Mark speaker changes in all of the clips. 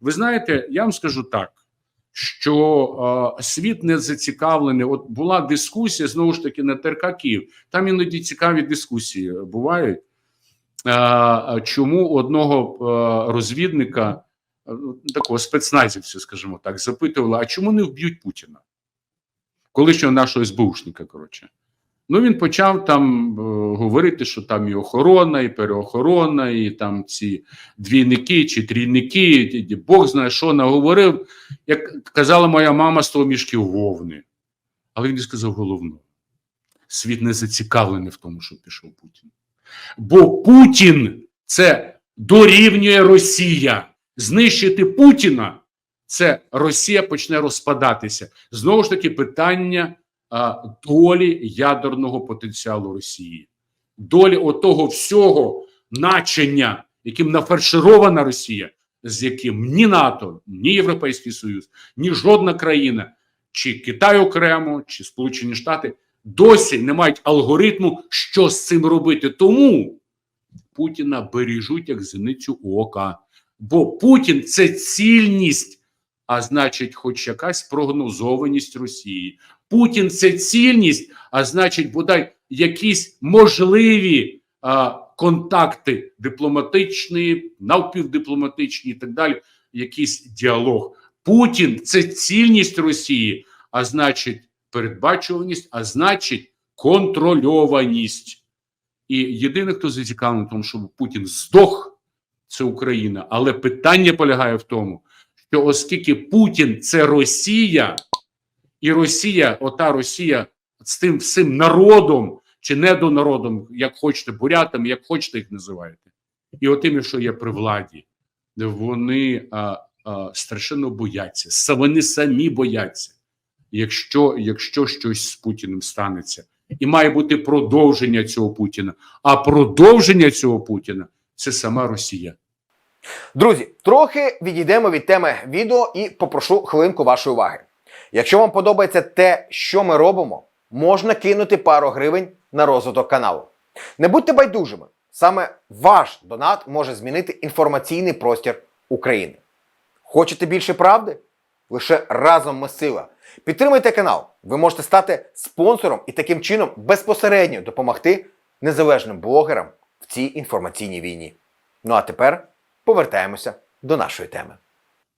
Speaker 1: Ви знаєте, я вам скажу так, що е, світ не зацікавлений. От була дискусія знову ж таки на ТРК Київ. Там іноді цікаві дискусії бувають. Е, чому одного е, розвідника, такого спецназівця, скажімо так, запитували: а чому не вб'ють Путіна? Колишнього нашого СБУшника, коротше. Ну, він почав там е, говорити, що там і охорона, і переохорона, і там ці двійники чи трійники, і- і Бог знає, що наговорив. Як казала моя мама, 100 мішків вовни. Але він не сказав головного. Світ не зацікавлений в тому, що пішов Путін. Бо Путін це дорівнює Росія. Знищити Путіна це Росія почне розпадатися. Знову ж таки, питання долі ядерного потенціалу Росії, долі отого всього начення, яким нафарширована Росія, з яким ні НАТО, ні Європейський Союз, ні жодна країна, чи Китай окремо, чи Сполучені Штати досі не мають алгоритму, що з цим робити. Тому Путіна бережуть як зеницю ока. Бо Путін це цільність, а значить, хоч якась прогнозованість Росії. Путін це цільність, а значить, бодай якісь можливі а, контакти дипломатичні, навпівдипломатичні і так далі, якийсь діалог. Путін це цільність Росії, а значить, передбачуваність, а значить, контрольованість. І єдине, хто зацікавлений тому, щоб Путін здох, це Україна. Але питання полягає в тому, що оскільки Путін це Росія, і Росія, ота Росія з тим всім народом чи недонародом, як хочете, бурятами, як хочете їх називаєте, і отими, що є при владі, вони а, а, страшенно бояться. Вони самі бояться, якщо, якщо щось з Путіним станеться. І має бути продовження цього Путіна. А продовження цього Путіна це сама Росія.
Speaker 2: Друзі, трохи відійдемо від теми відео і попрошу хвилинку вашої уваги. Якщо вам подобається те, що ми робимо, можна кинути пару гривень на розвиток каналу. Не будьте байдужими. Саме ваш донат може змінити інформаційний простір України. Хочете більше правди? Лише разом ми сила. Підтримайте канал. Ви можете стати спонсором і таким чином безпосередньо допомогти незалежним блогерам в цій інформаційній війні. Ну а тепер повертаємося до нашої теми.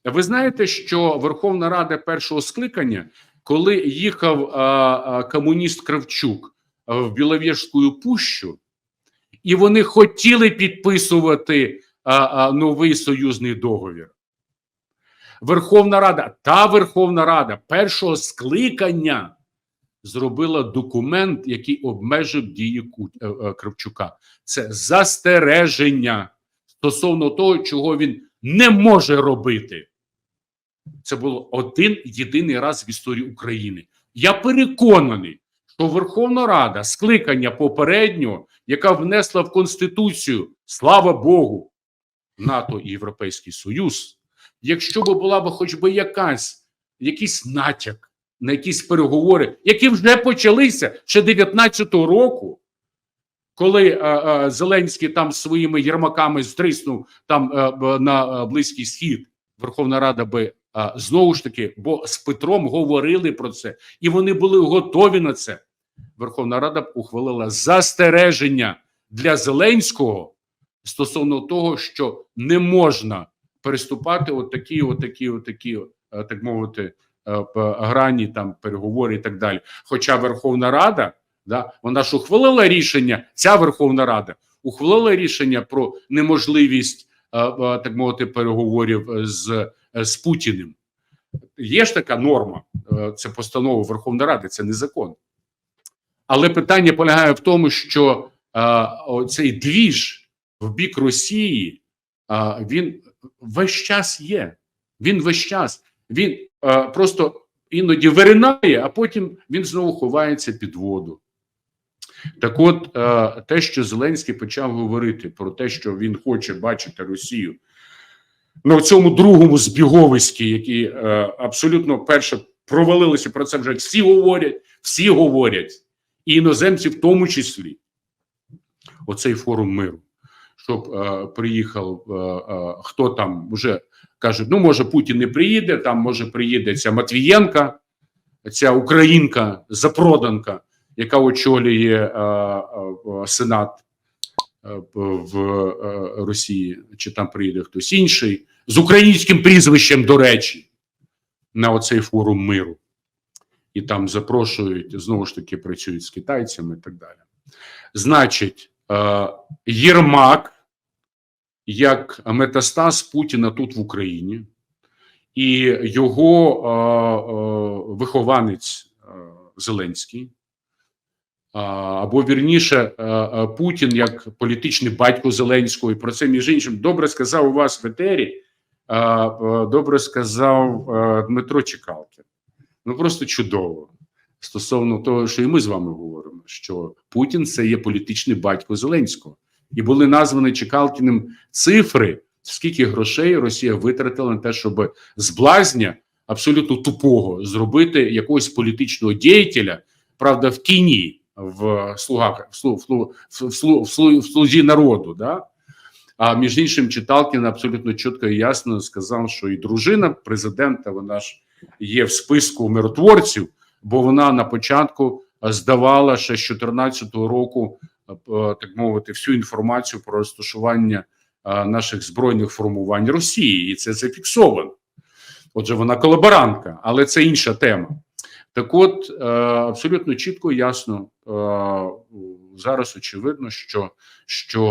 Speaker 1: Ви знаєте, що Верховна Рада першого скликання, коли їхав а, а, комуніст Кравчук в Біловежську пущу, і вони хотіли підписувати а, а, новий союзний договір. Верховна Рада, та Верховна Рада першого скликання зробила документ, який обмежив дії е, е, Кравчука. Це застереження стосовно того, чого він не може робити. Це було один єдиний раз в історії України. Я переконаний, що Верховна Рада скликання попереднього, яка внесла в Конституцію, слава Богу, НАТО і Європейський Союз, якщо б була б хоч би якась, якийсь натяк на якісь переговори, які вже почалися ще 19-го року, коли е, е, Зеленський там своїми єрмаками стриснув там е, на Близький Схід, Верховна Рада би знову ж таки, бо з Петром говорили про це, і вони були готові на це. Верховна Рада ухвалила застереження для Зеленського стосовно того, що не можна переступати отакі, отакі, отакі, е, так мовити, е, грані там переговори і так далі. Хоча Верховна Рада, да, вона ж ухвалила рішення, ця Верховна Рада ухвалила рішення про неможливість е, так мовити переговорів з, з Путіним. Є ж така норма, е, це постанова Верховної Ради, це не закон. Але питання полягає в тому, що е, цей двіж в бік Росії е, він весь час є. Він весь час. Він е, просто іноді виринає, а потім він знову ховається під воду. Так от, е, те, що Зеленський почав говорити про те, що він хоче бачити Росію на цьому другому збіговиські, які е, абсолютно перше провалилися, про це вже всі говорять, всі говорять, і іноземці в тому числі. Оцей форум миру, щоб е, приїхав е, е, хто там вже кажуть: ну може Путін не приїде, там може приїде ця Матвієнка, ця українка, запроданка, яка очолює е, е, Сенат е, в е, Росії, чи там приїде хтось інший, з українським прізвищем, до речі, на оцей форум миру. І там запрошують, знову ж таки, працюють з китайцями і так далі. Значить, е, Єрмак як метастаз Путіна тут в Україні, і його е, е, вихованець е, Зеленський, або вірніше, е, е, Путін як політичний батько Зеленського, і про це між іншим добре сказав у вас в етері, е, добре сказав Дмитро Чекалкін. Ну просто чудово. Стосовно того, що і ми з вами говоримо, що Путін це є політичний батько Зеленського, і були названі Чекалкіним цифри, скільки грошей Росія витратила на те, щоб з блазня абсолютно тупого зробити якогось політичного діятеля, правда, в тіні в слугах в слу, в, слу, в, слу, в, слу, в слузі народу. Да? А між іншим, Читалкін абсолютно чітко і ясно сказав, що і дружина президента, вона ж є в списку миротворців, бо вона на початку здавала ще з 2014 року, е, так мовити, всю інформацію про розташування е, наших збройних формувань Росії, і це зафіксовано. Отже, вона колаборантка, але це інша тема. Так, от е, абсолютно чітко ясно е, зараз очевидно, що, що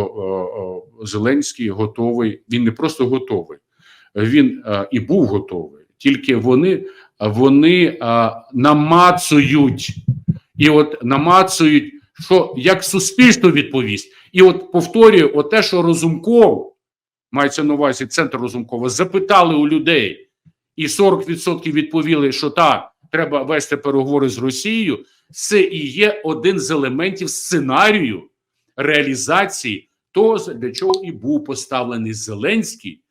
Speaker 1: е, Зеленський готовий. Він не просто готовий, він і був готовий. Тільки вони, вони намацують і от намацують, що як суспільство відповість, і от повторюю, от те, що Розумков мається на увазі центр Розумкова, запитали у людей, і 40% відповіли, що так, треба вести переговори з Росією. Це і є один з елементів сценарію реалізації того, для чого і був поставлений Зеленський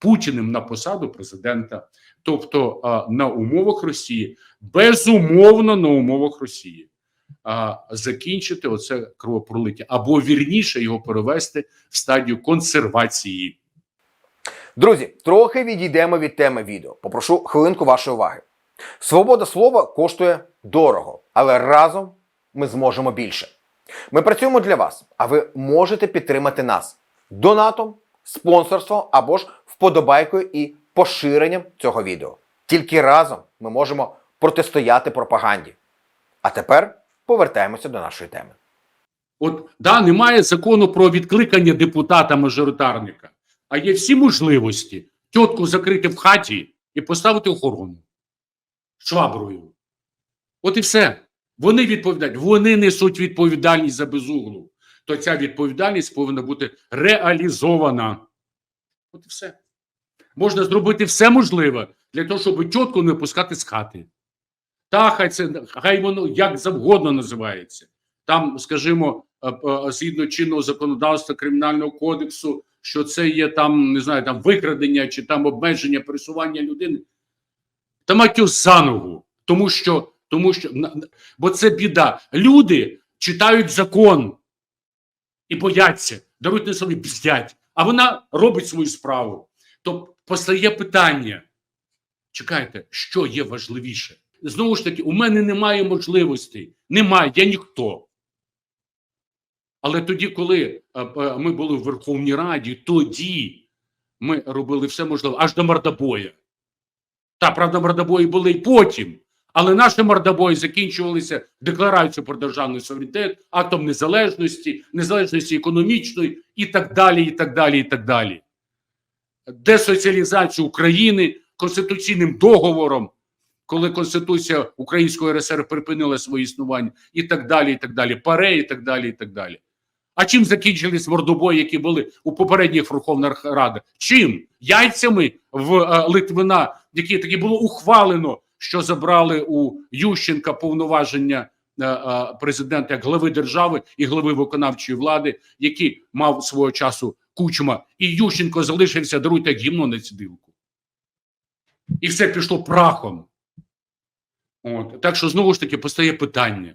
Speaker 1: Путіним на посаду президента, тобто на умовах Росії, безумовно на умовах Росії, а, закінчити оце кровопролиття або вірніше його перевести в стадію консервації.
Speaker 2: Друзі, трохи відійдемо від теми відео. Попрошу хвилинку вашої уваги. Свобода слова коштує дорого, але разом ми зможемо більше. Ми працюємо для вас, а ви можете підтримати нас донатом, спонсорством або ж вподобайкою і поширенням цього відео. Тільки разом ми можемо протистояти пропаганді. А тепер повертаємося до нашої теми.
Speaker 1: От да, немає закону про відкликання депутата-мажоритарника, а є всі можливості тітку закрити в хаті і поставити охорону шваброю. От і все. Вони відповідають, вони несуть відповідальність за безуглу. То ця відповідальність повинна бути реалізована. От і все. Можна зробити все можливе для того, щоб тітку не пускати з хати. Та хай це хай воно як завгодно називається. Там, скажімо, е, е, згідно чинного законодавства кримінального кодексу, що це є там, не знаю, там викрадення чи там обмеження пересування людини. Та матю за ногу, тому що, тому що бо це біда. Люди читають закон і бояться, дарують на собі бздять, а вона робить свою справу. То постає питання: чекайте, що є важливіше? Знову ж таки, у мене немає можливостей, немає, я ніхто. Але тоді, коли е, е, ми були в Верховній Раді, тоді ми робили все можливе аж до мордобоя. Та правда, мордобої були і потім. Але наші мордобої закінчувалися декларацією про державний суверенітет, актом незалежності, незалежності економічної і так далі, і так далі, і так далі. Десоціалізацію України конституційним договором, коли Конституція Української РСР припинила своє існування, і так далі, і так далі, паре, і так далі, і так далі. А чим закінчились мордобої, які були у попередніх Верховних Радах? Чим? Яйцями в е, Литвина, які таки було ухвалено, що забрали у Ющенка повноваження е, е, президента як глави держави і глави виконавчої влади, які мав свого часу кучма, і Ющенко залишився даруйте як гімно на цідилку. І все пішло прахом. От. Так що знову ж таки постає питання.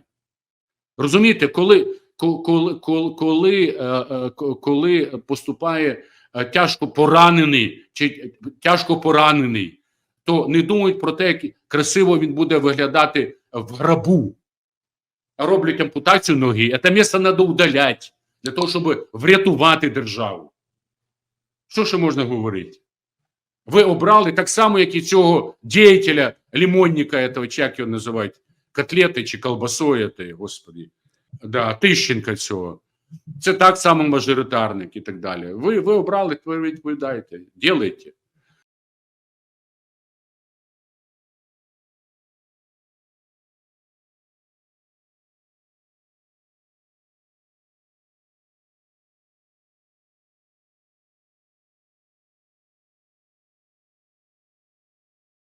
Speaker 1: Розумієте, коли, коли, коли, коли, е, е, коли поступає е, тяжко поранений чи тяжко поранений, то не думають про те, як красиво він буде виглядати в грабу. Роблять ампутацію ноги, а те місце треба удаляти для того, щоб врятувати державу. Що ще можна говорити? Ви обрали так само, як і цього діятеля, лимонника, этого, чи як його називають, котлети чи колбасою, господи, да, Тищенка цього. Це так само мажоритарник і так далі. Ви, ви обрали, ви відповідаєте, ділайте.